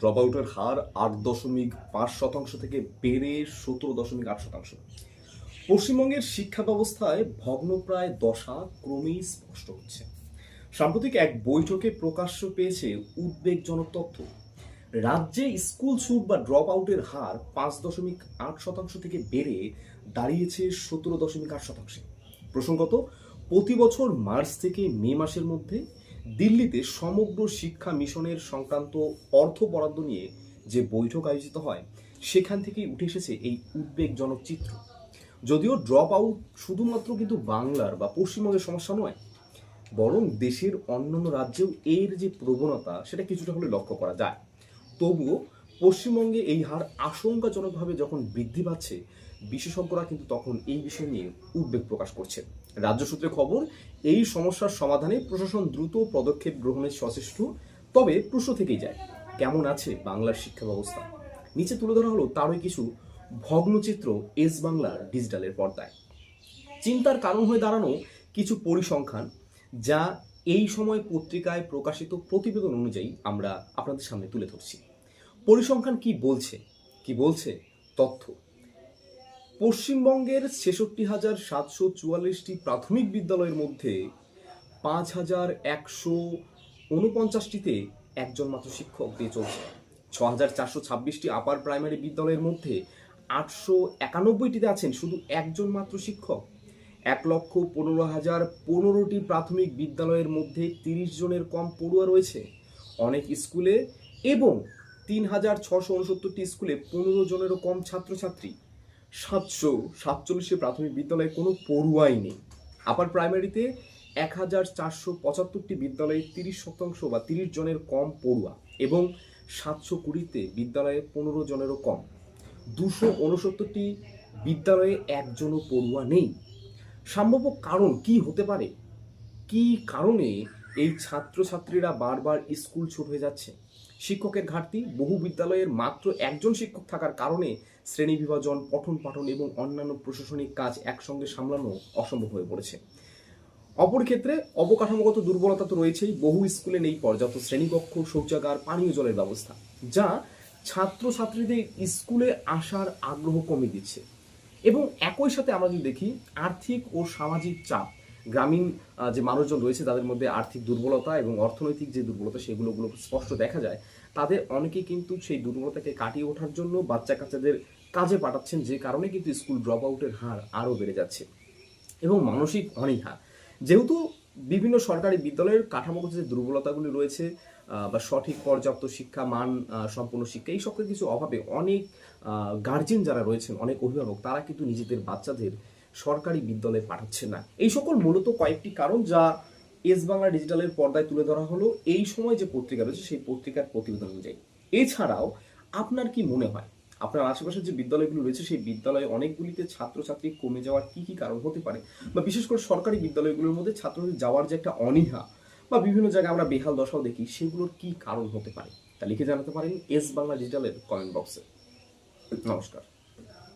Drop আউটের হার আট দশমিক পাঁচ শতাংশ থেকে বেড়ে সতেরো দশমিক আট শতাংশ। পশ্চিমবঙ্গের শিক্ষা ব্যবস্থায় ভগ্নপ্রায় দশা ক্রমেই স্পষ্ট হচ্ছে। সাম্প্রতিক এক বৈঠকে প্রকাশ্য পেয়েছে উদ্বেগজনক তথ্য। রাজ্যে স্কুল ছুট বা ড্রপ আউটের হার পাঁচ দশমিক আট শতাংশ থেকে বেড়ে দাঁড়িয়েছে সতেরো দশমিক আট শতাংশে। প্রসঙ্গত, প্রতি বছর মার্চ থেকে মে মাসের মধ্যে দিল্লিতে সমগ্র শিক্ষা মিশনের সংক্রান্ত অর্থ বরাদ্দ নিয়ে যে বৈঠক আয়োজিত হয়, সেখান থেকেই উঠে এসেছে এই উদ্বেগজনক চিত্র। যদিও ড্রপ আউট শুধুমাত্র কিন্তু বাংলার বা পশ্চিমবঙ্গের সমস্যা নয়, বরং দেশের অন্যান্য রাজ্যেও এর যে প্রবণতা, সেটা কিছুটা হলে লক্ষ্য করা যায়। তবুও পশ্চিমবঙ্গে এই হার আশঙ্কাজনকভাবে যখন বৃদ্ধি পাচ্ছে বিশেষজ্ঞরা কিন্তু তখন এই বিষয় নিয়ে উদ্বেগ প্রকাশ করছে রাজ্য সূত্রে খবর, এই সমস্যার সমাধানে প্রশাসন দ্রুত পদক্ষেপ গ্রহণের সচেষ্ট, তবে প্রশ্ন থেকেই যায়, কেমন আছে বাংলার শিক্ষা ব্যবস্থা নিচে তুলে ধরা হলো তারই কিছু ভগ্নচিত্র এস বাংলার ডিজিটালের পর্দায়। চিন্তার কারণ হয়ে দাঁড়ানো কিছু পরিসংখ্যান, যা এই সময় পত্রিকায় প্রকাশিত প্রতিবেদন অনুযায়ী আমরা আপনাদের সামনে তুলে ধরছি। পরিসংখ্যান কি বলছে? কি বলছে? তথ্য। পশ্চিমবঙ্গের ছেষট্টি হাজার সাতশো চুয়াল্লিশটি প্রাথমিক বিদ্যালয়ের মধ্যে পাঁচ হাজার একশো উনপঞ্চাশটিতে একজন মাত্র শিক্ষক দিয়ে চলছে। ছ হাজার চারশো ছাব্বিশটি আপার প্রাইমারি বিদ্যালয়ের মধ্যে আটশো একানব্বইটিতে আছেন শুধু একজন মাত্র শিক্ষক। এক লক্ষ পনেরো হাজার পনেরোটি প্রাথমিক বিদ্যালয়ের মধ্যে তিরিশ জনের কম পড়ুয়া রয়েছে। অনেক স্কুলে এবং তিন হাজার ছশো উনসত্তরটি স্কুলে পনেরো জনেরও কম ছাত্রছাত্রী। সাতশো সাতচল্লিশে প্রাথমিক বিদ্যালয়ে কোনো পড়ুয়াই নেই। আপার প্রাইমারিতে এক হাজার চারশো পঁচাত্তরটি বিদ্যালয়ে তিরিশ শতাংশ বা তিরিশ জনের কম পড়ুয়া এবং সাতশো কুড়িতে বিদ্যালয়ে পনেরো জনেরও কম। দুশো উনসত্তরটি বিদ্যালয়ে একজনও পড়ুয়া নেই। সম্ভাব্য কারণ কি হতে পারে? কি কারণে এই ছাত্রছাত্রীরা বারবার স্কুল ছুট হয়ে যাচ্ছে। শিক্ষকের ঘাটতি, বহু বিদ্যালয়ের মাত্র একজন শিক্ষক থাকার কারণে শ্রেণি বিভাজন, পঠন পাঠন এবং অন্যান্য প্রশাসনিক কাজ একসঙ্গে সামলানো অসম্ভব হয়ে পড়েছে। অপর ক্ষেত্রে অবকাঠামোগত দুর্বলতা তো রয়েছেই, বহু স্কুলে নেই পর্যাপ্ত শ্রেণীকক্ষ, শৌচাগার, পানীয় জলের ব্যবস্থা, যা ছাত্রছাত্রীদের স্কুলে আসার আগ্রহ কমে দিচ্ছে। এবং একই সাথে আমরা যদি দেখি, আর্থিক ও সামাজিক চাপ গ্রামীণ যে মানুষজন রয়েছে তাদের মধ্যে আর্থিক দুর্বলতা এবং অর্থনৈতিক যে দুর্বলতা সেগুলোগুলো স্পষ্ট দেখা যায়, তাদের অনেকেই কিন্তু সেই দুর্বলতাকে কাটিয়ে ওঠার জন্য বাচ্চা কাচ্চাদের কাজে পাঠাচ্ছেন, যে কারণে কিন্তু স্কুল ড্রপ আউটের হার আরও বেড়ে যাচ্ছে এবং মানসিক অনীহা। যেহেতু বিভিন্ন সরকারি বিদ্যালয়ের কাঠামোগত যে দুর্বলতাগুলি রয়েছে বা সঠিক পর্যাপ্ত শিক্ষা, মান সম্পূর্ণ শিক্ষা, এই সকল কিছু অভাবে অনেক গার্জিয়ান যারা রয়েছেন, অনেক অভিভাবক, তারা কিন্তু নিজেদের বাচ্চাদের সরকারি বিদ্যালয়ে পাঠাচ্ছে না। এই সকল মূলত কয়েকটি কারণ যা এস বাংলা ডিজিটালের পর্দায় তুলে ধরা হলো। এই সময় যে পত্রিকা রয়েছে, সেই পত্রিকার প্রতিবেদন অনুযায়ী। এছাড়াও, আপনার কি মনে হয়? আপনার আশেপাশে যে বিদ্যালয়গুলো রয়েছে, সেই বিদ্যালয়ে অনেকগুলিতে ছাত্রছাত্রী কমে যাওয়ার কি কি কারণ হতে পারে? বা বিশেষ করে সরকারি বিদ্যালয়গুলোর মধ্যে ছাত্রদের যাওয়ার যে একটা অনীহা বা বিভিন্ন জায়গায় আমরা বেহাল দশাও দেখি, সেগুলোর কি কারণ হতে পারে? তা লিখে জানাতে পারেন এস বাংলা ডিজিটালের কমেন্ট বক্সে। নমস্কার।